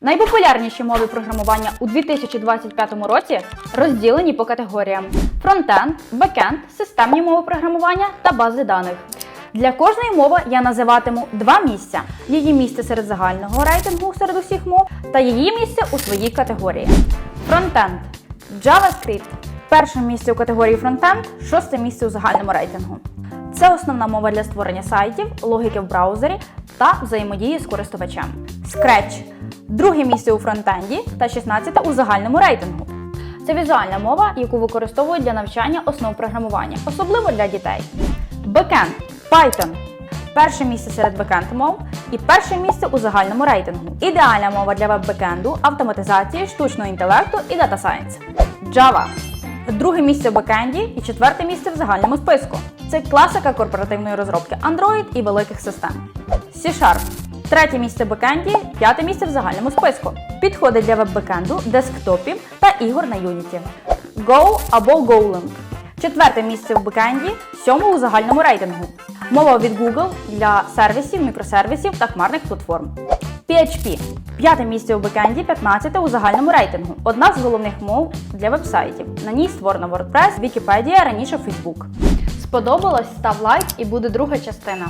Найпопулярніші мови програмування у 2025 році розділені по категоріям: фронтенд, бекенд, системні мови програмування та бази даних. Для кожної мови я називатиму два місця: її місце серед загального рейтингу серед усіх мов та її місце у своїй категорії. Фронтенд JavaScript перше місце у категорії фронтенд, шосте місце у загальному рейтингу. Це основна мова для створення сайтів, логіки в браузері та взаємодії з користувачем. Scratch друге місце у фронтенді та 16 у загальному рейтингу. Це візуальна мова, яку використовують для навчання основ програмування, особливо для дітей. Бекенд Python перше місце серед бекенд мов і перше місце у загальному рейтингу. Ідеальна мова для веб-бекенду, автоматизації, штучного інтелекту і Data Science. Java друге місце в бекенді і четверте місце в загальному списку. Це класика корпоративної розробки Android і великих систем. C-Sharp третє місце в бекенді, п'яте місце в загальному списку. Підходить для веб-бекенду, десктопів та ігор на Unity. Go або Golang четверте місце в бекенді, сьоме у загальному рейтингу. Мова від Google для сервісів, мікросервісів та хмарних платформ. PHP п'яте місце у бекенді, 15 у загальному рейтингу. Одна з головних мов для вебсайтів. На ній створено WordPress, Вікіпедія, раніше Facebook. Сподобалось? Став лайк і буде друга частина.